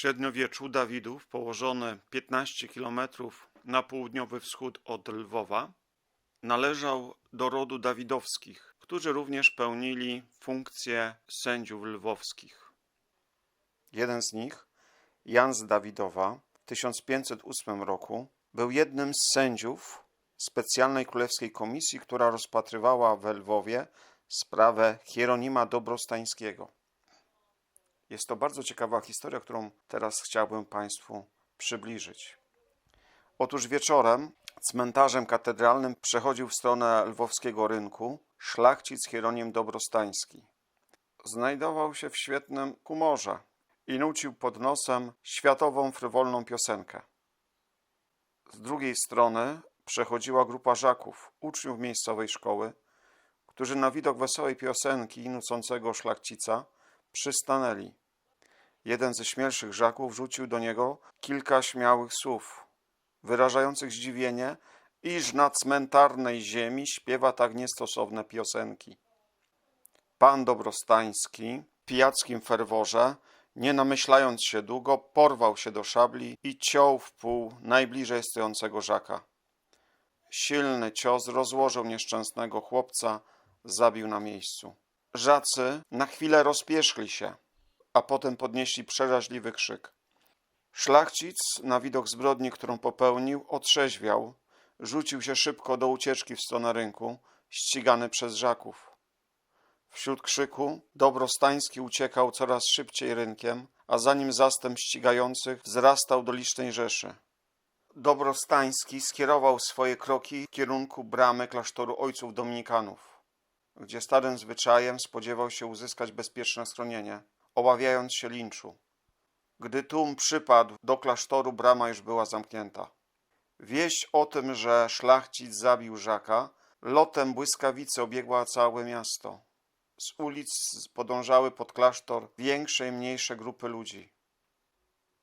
średniowieczu Dawidów, położony 15 km na południowy wschód od Lwowa, należał do rodu Dawidowskich, którzy również pełnili funkcję sędziów lwowskich. Jeden z nich, Jan z Dawidowa, w 1508 roku był jednym z sędziów specjalnej królewskiej komisji, która rozpatrywała we Lwowie sprawę Hieronima Dobrostańskiego. Jest to bardzo ciekawa historia, którą teraz chciałbym Państwu przybliżyć. Otóż wieczorem cmentarzem katedralnym przechodził w stronę lwowskiego rynku szlachcic Hieronim Dobrostański. Znajdował się w świetnym humorze i nucił pod nosem światową frywolną piosenkę. Z drugiej strony przechodziła grupa żaków, uczniów miejscowej szkoły, którzy na widok wesołej piosenki nucącego szlachcica przystanęli. Jeden ze śmielszych żaków rzucił do niego kilka śmiałych słów, wyrażających zdziwienie, iż na cmentarnej ziemi śpiewa tak niestosowne piosenki. Pan Dobrostański w pijackim ferworze, nie namyślając się długo, porwał się do szabli i ciął w pół najbliżej stojącego żaka. Silny cios rozłożył nieszczęsnego chłopca, zabił na miejscu. Żacy na chwilę rozpieszli się, a potem podnieśli przeraźliwy krzyk. Szlachcic, na widok zbrodni, którą popełnił, otrzeźwiał, rzucił się szybko do ucieczki w stronę rynku, ścigany przez żaków. Wśród krzyku Dobrostański uciekał coraz szybciej rynkiem, a za nim zastęp ścigających wzrastał do licznej rzeszy. Dobrostański skierował swoje kroki w kierunku bramy klasztoru ojców dominikanów, gdzie starym zwyczajem spodziewał się uzyskać bezpieczne schronienie, obawiając się linczu. Gdy tłum przypadł do klasztoru, brama już była zamknięta. Wieść o tym, że szlachcic zabił Żaka, lotem błyskawicy obiegła całe miasto. Z ulic podążały pod klasztor większe i mniejsze grupy ludzi.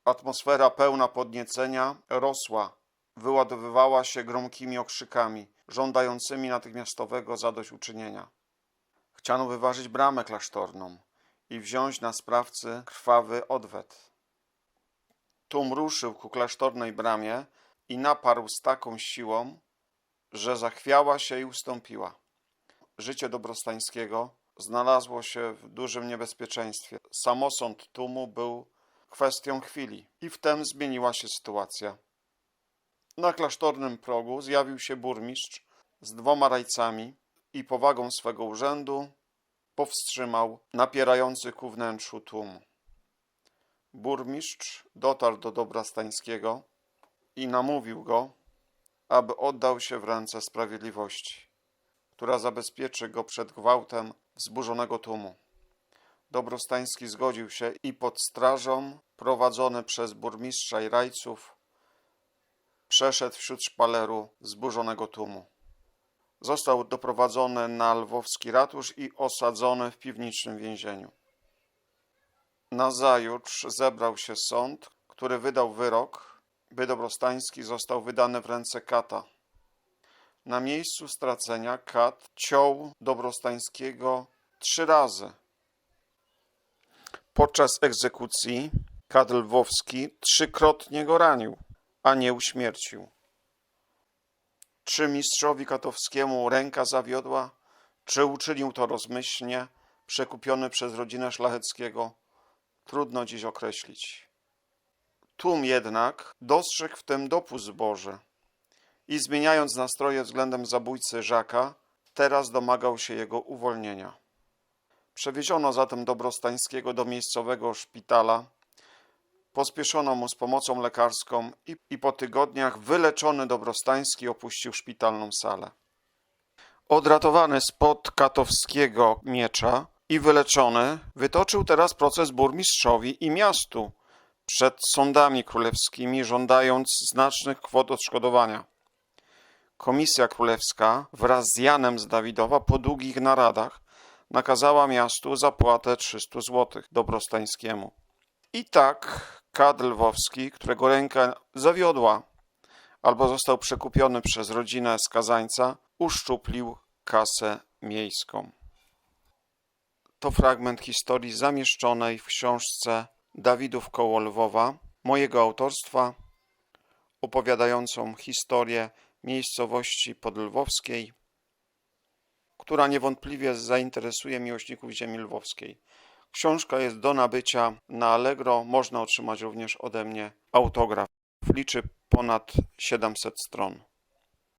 Atmosfera pełna podniecenia rosła, wyładowywała się gromkimi okrzykami, żądającymi natychmiastowego zadośćuczynienia. Chciano wyważyć bramę klasztorną i wziąć na sprawcy krwawy odwet. Tłum ruszył ku klasztornej bramie i naparł z taką siłą, że zachwiała się i ustąpiła. Życie Dobrostańskiego znalazło się w dużym niebezpieczeństwie. Samosąd tłumu był kwestią chwili i wtem zmieniła się sytuacja. Na klasztornym progu zjawił się burmistrz z dwoma rajcami i powagą swego urzędu powstrzymał napierający ku wnętrzu tłum. Burmistrz dotarł do Dobrastańskiego i namówił go, aby oddał się w ręce sprawiedliwości, która zabezpieczy go przed gwałtem wzburzonego tłumu. Dobrostański zgodził się i pod strażą, prowadzony przez burmistrza i rajców, przeszedł wśród szpaleru wzburzonego tłumu. Został doprowadzony na lwowski ratusz i osadzony w piwniczym więzieniu. Nazajutrz zebrał się sąd, który wydał wyrok, by Dobrostański został wydany w ręce kata. Na miejscu stracenia kat ciął Dobrostańskiego trzy razy. Podczas egzekucji kat lwowski trzykrotnie go ranił, a nie uśmiercił. Czy mistrzowi katowskiemu ręka zawiodła, czy uczynił to rozmyślnie, przekupiony przez rodzinę szlacheckiego, trudno dziś określić. Tłum jednak dostrzegł w tym dopust Boży i zmieniając nastroje względem zabójcy Żaka, teraz domagał się jego uwolnienia. Przewieziono zatem Dobrostańskiego do miejscowego szpitala, pospieszono mu z pomocą lekarską i, i po tygodniach wyleczony Dobrostański opuścił szpitalną salę. Odratowany spod katowskiego miecza i wyleczony, wytoczył teraz proces burmistrzowi i miastu przed sądami królewskimi, żądając znacznych kwot odszkodowania. Komisja królewska wraz z Janem z Dawidowa po długich naradach nakazała miastu zapłatę 300 zł Dobrostańskiemu. I tak Kad Lwowski, którego ręka zawiodła albo został przekupiony przez rodzinę skazańca, uszczuplił kasę miejską. To fragment historii zamieszczonej w książce Dawidów koło Lwowa, mojego autorstwa, opowiadającą historię miejscowości podlwowskiej, która niewątpliwie zainteresuje miłośników ziemi lwowskiej. Książka jest do nabycia na Allegro, można otrzymać również ode mnie autograf. Liczy ponad 700 stron.